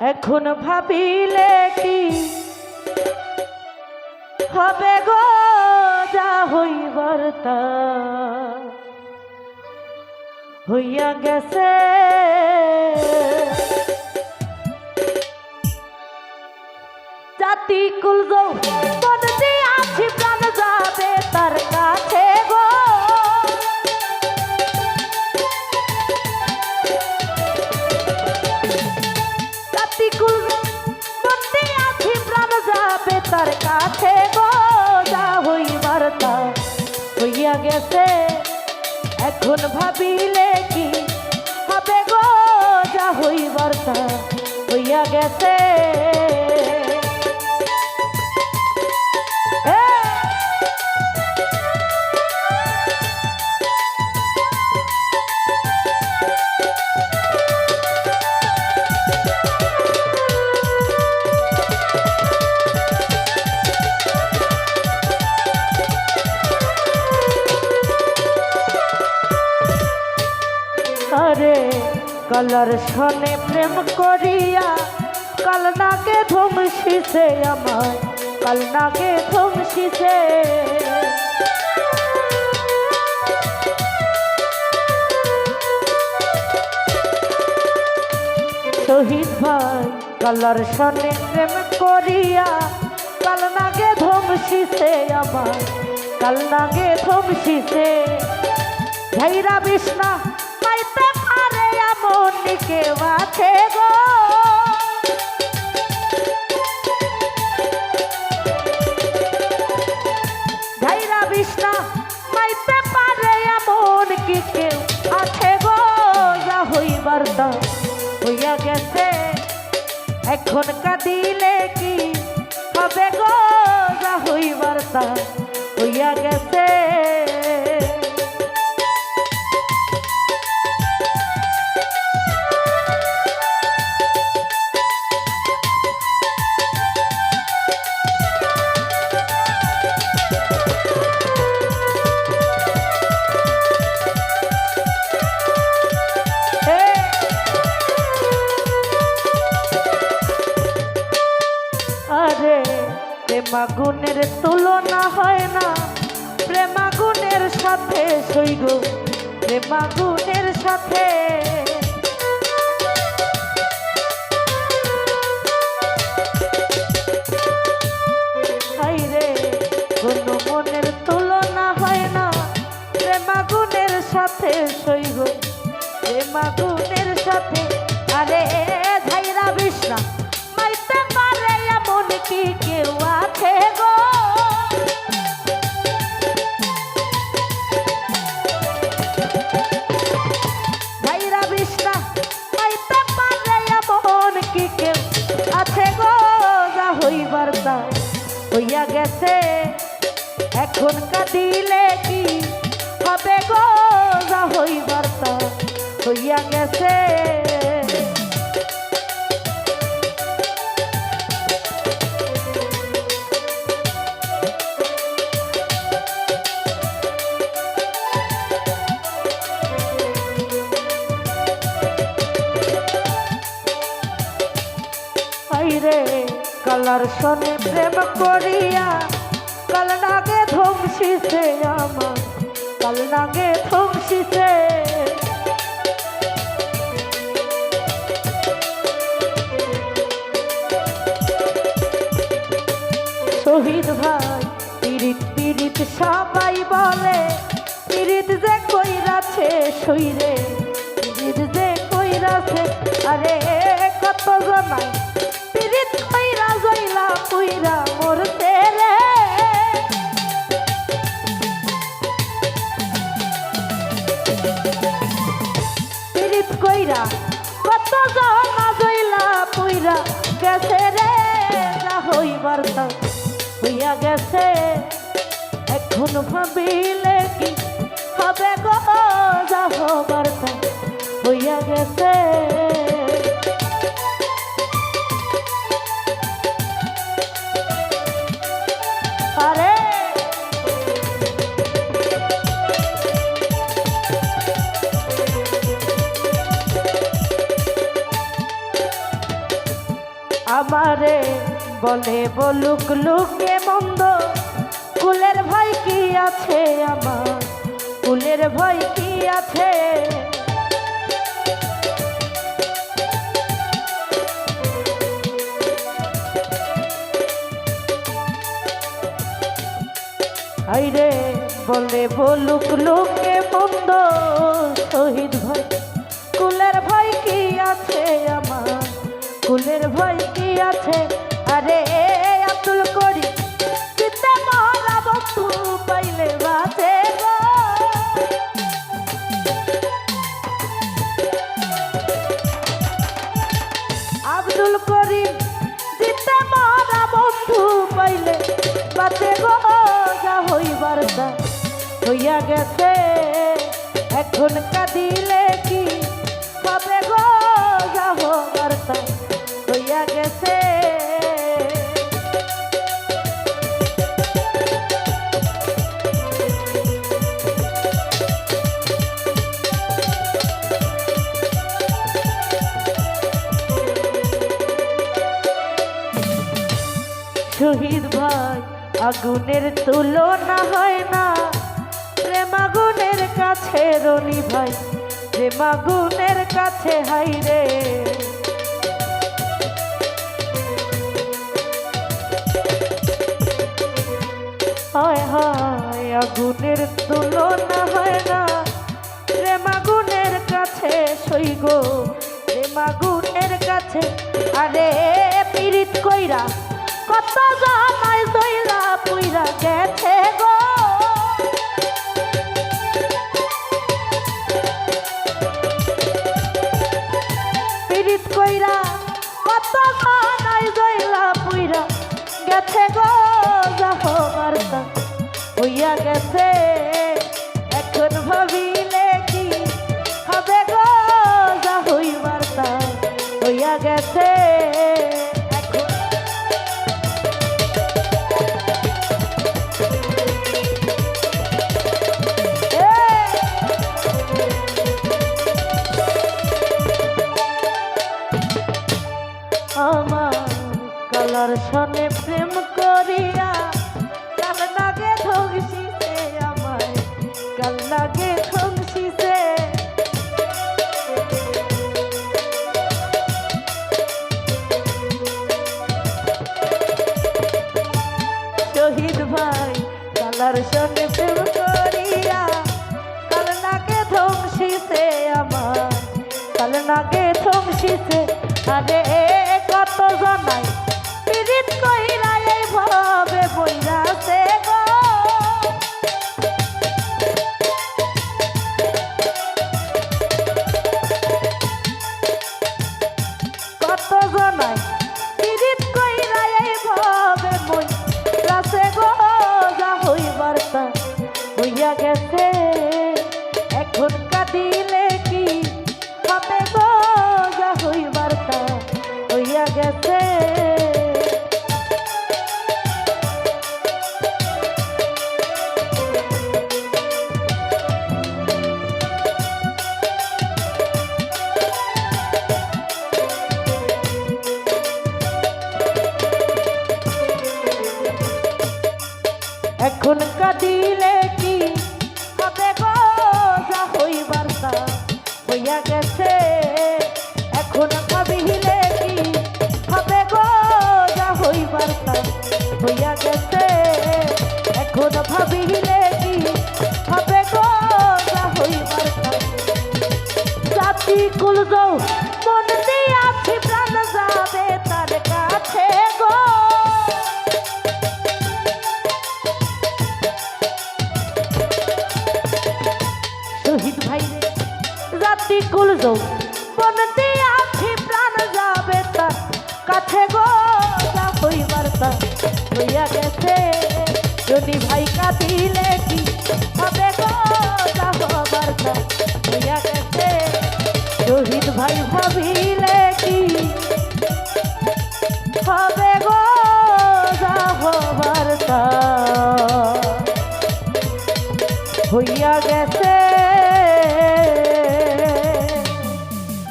এখন ভাবিলে কি হবে গো? যা হইবার তা হইয়া গেছে। জাতি কুলজ মন দিয়ে আছি, প্রাণ যাবে তার কাছে গো। তার কাছে গো, যা হইবার তা হইয়া গেছে। এখন ভাবিলে কি হবে গো, যা হইবার হইয়া গেছে। কালার সনে প্রেম করিয়া, কাল নাকে ধমসিছে আমার কাল নাকে ধমসিছে। শহীদ ভাই, কালার সনে প্রেম করিয়া, কাল নাগে ধমসিছে আমার কাল নাগে ধমসিছে। বিষ্ণা পারে এমন কেউ আছে গো? এমন কি কেউ গো? গেছে। এখন কাঁদিলে কি হবে গো? যা হইবার প্রেমাগুনের তুলনা হয় না। প্রেমাগুনের সাথে সৈগ প্রেমাগুনের সাথে। কোনো মনের তুলনা হয় না। প্রেমাগুনের সাথে সৈগ প্রেমাগুনের এখন কাঁদিলে কি হবে গো? যা হইবার তা হইয়া গেছে। কালার সনে প্রেম করিয়া, কাল নাগে ধ্বংসিছে আমার, কাল নাগে ধ্বংসিছে। শহীদ ভাই সবাই বলে যে কইরাছে সইরে পিরিত যে কইরাছে আরে কত জনাই পিরিত কইরা জইলা কইরা মরতে হইবার হইয়া গেছে। এখন ভাবিলে কি হবে গো? যা হবার তা হইয়া গেছে। আমারে বলে বলুক, লুকে মন্দ। কুলের ভয় কি আছে আমার? কুলের ভয় কি আছে? আইরে বলে বলুক, লোকে মন্দ। শহীদ ভয় কুলের ভয় কি আছে আমার? কুলের ভয় কি আছে? আরে আব্দুল করি মহারা বাঁচে আব্দুল করিম দিতে বন্ধু পাইলে বাতে গো। হইবার হইয়া গেছে, এখন কাঁদিলে শহীদ ভাই, আগুনের তুলনা হয় না। প্রেম আগুনের কাছে রনি ভাই, প্রেম আগুনের কাছে হাই রে। হয় হয়, আগুনের তুলনা হয় না। প্রেম আগুনের কাছে সইগ প্রেম আগুনের কাছে। আরে, পীড়িত কইরা কত জামাই দইলা পুইরা গেছে গো। কালার সনে প্রেম করিয়া কাল লাগে ধ্বংসিতে আমায় কাল লাগে ধ্বংসিতে শহীদ ভাই কালার মন দিয়াছি ভাই কাঁদিলে